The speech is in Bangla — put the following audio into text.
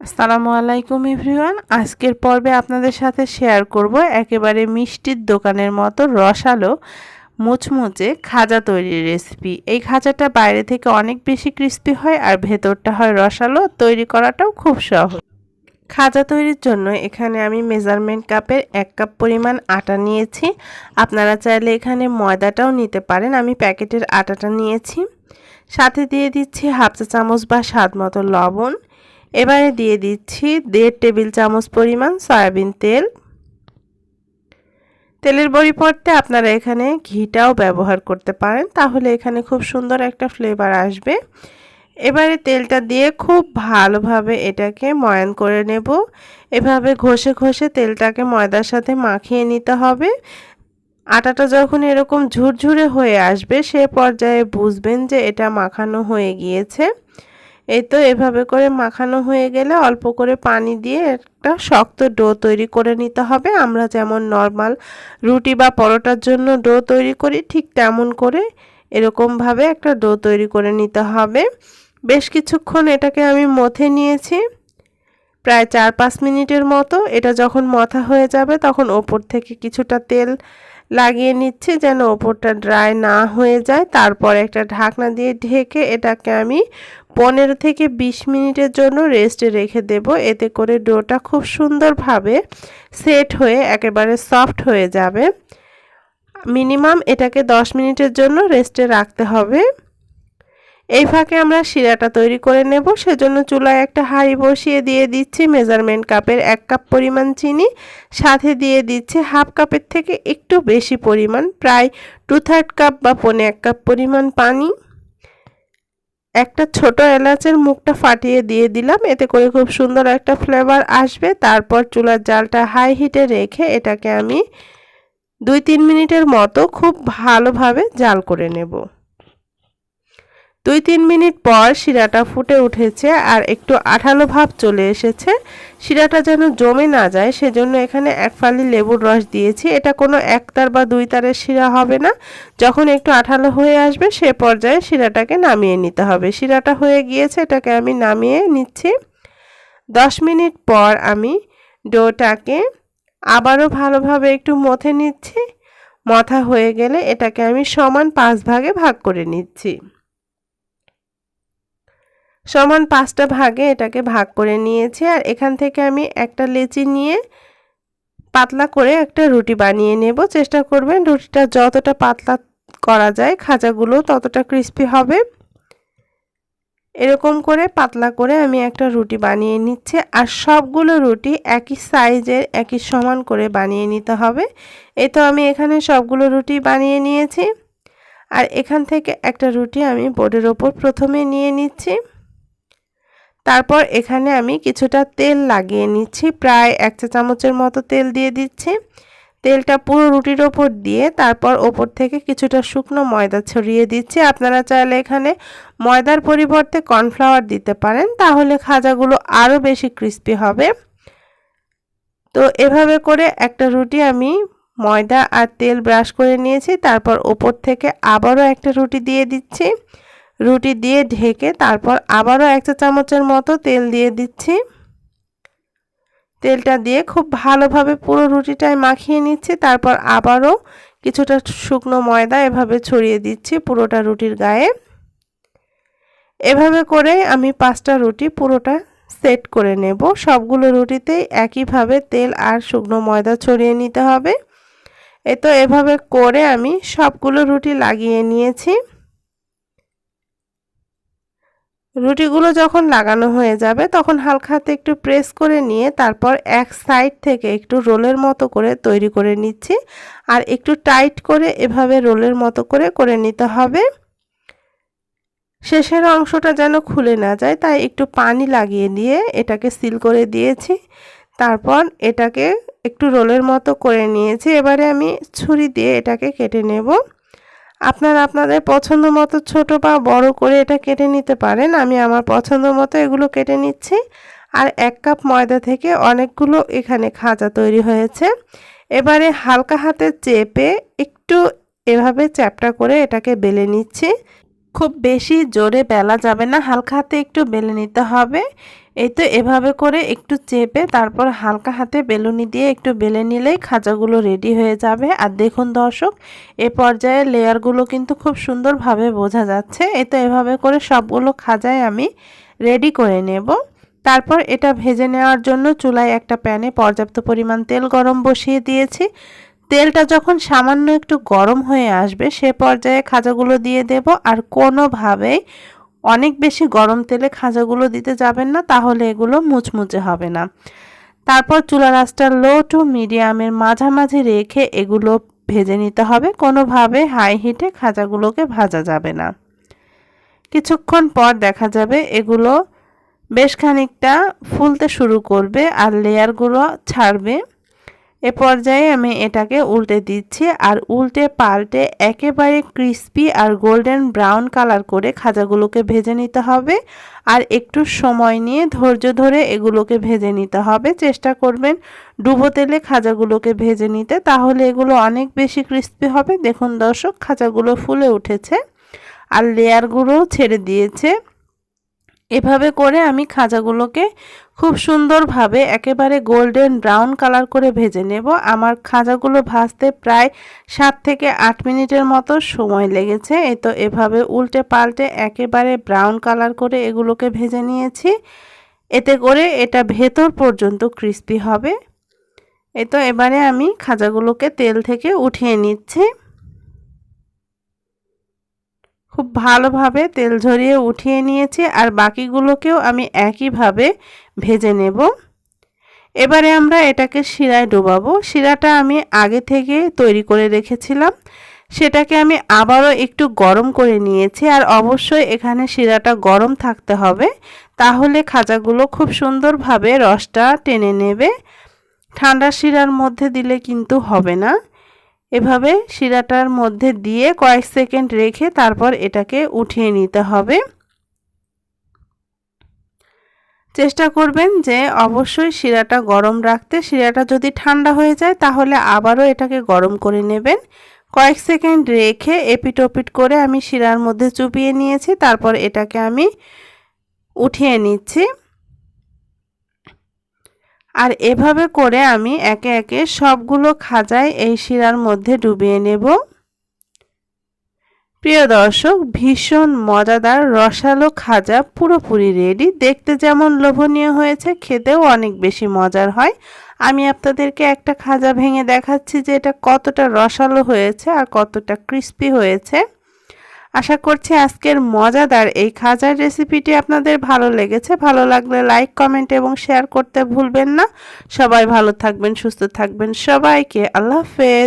আসসালামু আলাইকুম, এভরিওয়ান। আজকের পর্বে আপনাদের সাথে শেয়ার করব একেবারে মিষ্টির দোকানের মতো রসালো, মুচমুচে খাজা তৈরির রেসিপি এই খাজাটা বাইরে থেকে অনেক বেশি ক্রিস্পি হয় আর ভেতরটা হয় রসালো। তৈরি করাটাও খুব সহজ। খাজা তৈরির জন্য এখানে আমি মেজারমেন্ট কাপের এক কাপ পরিমাণ আটা নিয়েছি। আপনারা চাইলে এখানে ময়দাটাও নিতে পারেন। আমি প্যাকেটের আটাটা নিয়েছি। সাথে দিয়ে দিচ্ছি হাফ চা চামচ বা স্বাদ মতো লবণ। এবারে দিয়ে দিচ্ছি দেড় টেবিল চামচ পরিমাণ সয়াবিন তেল। তেলের পরিবর্তে আপনারা এখানে ঘিটাও ব্যবহার করতে পারেন, তাহলে এখানে খুব সুন্দর একটা ফ্লেভার আসবে। এবারে তেলটা দিয়ে খুব ভালোভাবে এটাকে ময়ান করে নেব। এভাবে ঘষে ঘষে তেলটাকে ময়দার সাথে মাখিয়ে নিতে হবে। আটাটা যখন এরকম ঝুরঝুরে হয়ে আসবে, সে পর্যায়ে বুঝবেন যে এটা মাখানো হয়ে গিয়েছে। এই তো এভাবে করে মাখানো হয়ে গেলে অল্প করে পানি দিয়ে একটা শক্ত ডো তৈরি করে নিতে হবে। আমরা যেমন নর্মাল রুটি বা পরোটার জন্য ডো তৈরি করি, ঠিক তেমন করে এরকমভাবে একটা ডো তৈরি করে নিতে হবে। বেশ কিছুক্ষণ এটাকে আমি মথে নিয়েছি, প্রায় চার পাঁচ মিনিটের মতো। এটা যখন মথা হয়ে যাবে তখন ওপর থেকে কিছুটা তেল লাগিয়ে নিচ্ছি যেন ওপরটা ড্রাই না হয়ে যায়। তারপর একটা ঢাকনা দিয়ে ঢেকে এটাকে আমি পনেরো থেকে বিশ মিনিটের জন্য রেস্টে রেখে দেব। এতে করে ডোটা খুব সুন্দরভাবে সেট হয়ে একেবারে সফট হয়ে যাবে। মিনিমাম এটাকে দশ মিনিটের জন্য রেস্টে রাখতে হবে। এই ফাঁকে আমরা শিরাটা তৈরি করে নেব। সেজন্য চুলায় একটা হাঁড়ি বসিয়ে দিয়ে দিচ্ছি মেজারমেন্ট কাপের এক কাপ পরিমাণ চিনি। সাথে দিয়ে দিচ্ছি হাফ কাপের থেকে একটু বেশি পরিমাণ, প্রায় টু থার্ড কাপ বা পনে এক কাপ পরিমাণ পানি। একটা ছোট এলাচের মুখটা ফাটিয়ে দিয়ে দিলাম, এতে করে খুব সুন্দর একটা ফ্লেভার আসবে। তারপর চুলার জালটা হাই হিটে রেখে এটাকে আমি দুই তিন মিনিটের মতো খুব ভালোভাবে জাল করে নেব। দুই তিন মিনিট পর শিরাটা ফুটে উঠেছে আর একটু আঠালো ভাব চলে এসেছে। শিরাটা যেন জমে না যায়, সেজন্য এখানে এক ফালি লেবুর রস দিয়েছি। এটা কোনো এক তার বা দুই তারের শিরা হবে না। যখন একটু আঠালো হয়ে আসবে, সে পর্যায়ে শিরাটাকে নামিয়ে নিতে হবে। শিরাটা হয়ে গিয়েছে, এটাকে আমি নামিয়ে নিচ্ছি। দশ মিনিট পর আমি ডোটাকে আবারও ভালোভাবে একটু মথে নিচ্ছি। মথা হয়ে গেলে এটাকে আমি সমান পাঁচ ভাগে ভাগ করে নিচ্ছি। সমান পাঁচটা ভাগে এটাকে ভাগ করে নিয়েছি। আর এখান থেকে আমি একটা লেচি নিয়ে পাতলা করে একটা রুটি বানিয়ে নেব। চেষ্টা করবেন রুটিটা যতটা পাতলা করা যায়, খাজাগুলো ততটা ক্রিস্পি হবে। এরকম করে পাতলা করে আমি একটা রুটি বানিয়ে নিচ্ছি। আর সবগুলো রুটি একই সাইজের, একই সমান করে বানিয়ে নিতে হবে। এই তো আমি এখানে সবগুলো রুটি বানিয়ে নিয়েছি। আর এখান থেকে একটা রুটি আমি বোর্ডের ওপর প্রথমে নিয়ে নিচ্ছি। তারপর এখানে আমি কিছুটা তেল লাগিয়ে নিচ্ছি। প্রায় এক চা চামচের মতো তেল দিয়ে দিচ্ছি। তেলটা পুরো রুটির ওপর দিয়ে তারপর ওপর থেকে কিছুটা শুকনো ময়দা ছড়িয়ে দিচ্ছি। আপনারা চাইলে এখানে ময়দার পরিবর্তে কর্নফ্লাওয়ার দিতে পারেন, তাহলে খাজাগুলো আরও বেশি ক্রিস্পি হবে। তো এভাবে করে একটা রুটি আমি ময়দা আর তেল ব্রাশ করে নিয়েছি। তারপর ওপর থেকে আবারও একটা রুটি দিয়ে দিচ্ছি। রুটি দিয়ে ঢেকে তারপর আবারও এক চা চামচের মতো তেল দিয়ে দিচ্ছি। তেলটা দিয়ে খুব ভালোভাবে পুরো রুটিটায় মাখিয়ে নিচ্ছি। তারপর আবারও কিছুটা শুকনো ময়দা এভাবে ছড়িয়ে দিচ্ছি পুরোটা রুটির গায়ে। এভাবে করে আমি পাঁচটা রুটি পুরোটা সেট করে নেব। সবগুলো রুটিতেই একইভাবে তেল আর শুকনো ময়দা ছড়িয়ে নিতে হবে। এ তো এভাবে করে আমি সবগুলো রুটি লাগিয়ে নিয়েছি। রুটিগুলো যখন লাগানো হয়ে যাবে, তখন হালকা হাতে একটু প্রেস করে নিয়ে তারপর এক সাইড থেকে একটু রোলের মতো করে তৈরি করে নিচ্ছি। আর একটু টাইট করে এভাবে রোলের মতো করে করে নিতে হবে। শেষের অংশটা যেন খুলে না যায়, তাই একটু পানি লাগিয়ে দিয়ে এটাকে সিল করে দিয়েছি। তারপর এটাকে একটু রোলের মতো করে নিয়েছি। এবারে আমি ছুরি দিয়ে এটাকে কেটে নেব। আপনারা আপনাদের পছন্দ মতো ছোট বা বড় করে এটা কেটে নিতে পারেন। আমি আমার পছন্দ মতো এগুলো কেটে নিচ্ছি। আর এক কাপ ময়দা থেকে অনেকগুলো এখানে খাজা তৈরি হয়েছে। এবারে হালকা হাতে চেপে একটু এভাবে চ্যাপটা করে এটাকে বেলে নিচ্ছি। খুব বেশি জোরে বেলা যাবে না, হালকা হাতে একটু বেলে নিতে হবে। এই তো এভাবে করে একটু চেপে তারপর হালকা হাতে বেলুনি দিয়ে একটু বেলে নিলেই খাজাগুলো রেডি হয়ে যাবে। আর দেখুন দর্শক, এ পর্যায়ে লেয়ারগুলো কিন্তু খুব সুন্দরভাবে বোঝা যাচ্ছে। এই তো এভাবে করে সবগুলো খাজায় আমি রেডি করে নেব। তারপর এটা ভেজে নেওয়ার জন্য চুলায় একটা প্যানে পর্যাপ্ত পরিমাণ তেল গরম বসিয়ে দিয়েছি। তেলটা যখন সামান্য একটু গরম হয়ে আসবে, সে পর্যায়ে খাজাগুলো দিয়ে দেব। আর কোনোভাবেই অনেক বেশি গরম তেলে খাজাগুলো দিতে যাবেন না, তাহলে এগুলো মুচমুচে হবে না। তারপর চুলা রাসটা লো টু মিডিয়ামের মাঝামাঝি রেখে এগুলো ভেজে নিতে হবে। কোনোভাবে হাই হিটে খাজাগুলোকে ভাজা যাবে না। কিছুক্ষণ পর দেখা যাবে এগুলো বেশ খানিকটা ফুলতে শুরু করবে আর লেয়ারগুলো ছাড়বে। এ পর্যায়ে আমি এটাকে উল্টে দিচ্ছি আর উল্টে পাল্টে একেবারে ক্রিস্পি আর গোল্ডেন ব্রাউন কালার করে খাজাগুলোকে ভেজে নিতে হবে। আর একটু সময় নিয়ে ধৈর্য ধরে এগুলোকে ভেজে নিতে হবে। চেষ্টা করবেন ডুবো তেলে খাজাগুলোকে ভেজে নিতে। তাহলে এগুলো অনেক বেশি ক্রিস্পি হবে। দেখুন দর্শক, খাজাগুলো ফুলে উঠেছে। আর লেয়ারগুলোও ছেড়ে দিয়েছে। এভাবে করে আমি খাজাগুলোকে খুব সুন্দরভাবে একেবারে গোল্ডেন ব্রাউন কালার করে ভেজে নেব। আমার খাজাগুলো ভাজতে প্রায় সাত থেকে আট মিনিটের মতো সময় লেগেছে। এই তো এভাবে উল্টে পাল্টে একেবারে ব্রাউন কালার করে এগুলোকে ভেজে নিয়েছি। এতে করে এটা ভেতর পর্যন্ত ক্রিস্পি হবে। এই তো এবারে আমি খাজাগুলোকে তেল থেকে উঠিয়ে নিচ্ছি। খুব ভালোভাবে তেল ঝরিয়ে উঠিয়ে নিয়েছি আর বাকিগুলোকেও আমি একইভাবে ভেজে নেব। এবারে আমরা এটাকে শিরায় ডোবাবো। শিরাটা আমি আগে থেকে তৈরি করে রেখেছিলাম। সেটাকে আমি আবারও একটু গরম করে নিয়েছি আর অবশ্যই এখানে শিরাটা গরম থাকতে হবে, তাহলে খাজাগুলো খুব সুন্দরভাবে রসটা টেনে নেবে। ঠান্ডা শিরার মধ্যে দিলে কিন্তু হবে না। এভাবে শিরাটার মধ্যে দিয়ে কয়েক সেকেন্ড রেখে তারপর এটাকে উঠিয়ে নিতে হবে। চেষ্টা করবেন যে অবশ্যই শিরাটা গরম রাখতে। শিরাটা যদি ঠান্ডা হয়ে যায় তাহলে আবারও এটাকে গরম করে নেবেন। কয়েক সেকেন্ড রেখে এপিট ওপিট করে আমি শিরার মধ্যে চুপিয়ে নিয়েছি। তারপর এটাকে আমি উঠিয়ে নিচ্ছি। আর এভাবে করে আমি একে একে সবগুলো খাজায় এই শিরার মধ্যে ডুবিয়ে নেব। প্রিয় দর্শক, ভীষণ মজাদার রসালো খাজা পুরোপুরি রেডি দেখতে যেমন লোভনীয় হয়েছে, খেতেও অনেক বেশি মজার হয়। আমি আপনাদেরকে একটা খাজা ভেঙে দেখাচ্ছি যে এটা কতটা রসালো হয়েছে আর কতটা ক্রিস্পি হয়েছে। আশা করছি আজকের মজাদার এই খাজার রেসিপিটি আপনাদের ভালো লেগেছে। ভালো লাগলে লাইক কমেন্ট এবং শেয়ার করতে ভুলবেন না। সবাই ভালো থাকবেন, সুস্থ থাকবেন। সবাইকে আল্লাহ হাফেজ।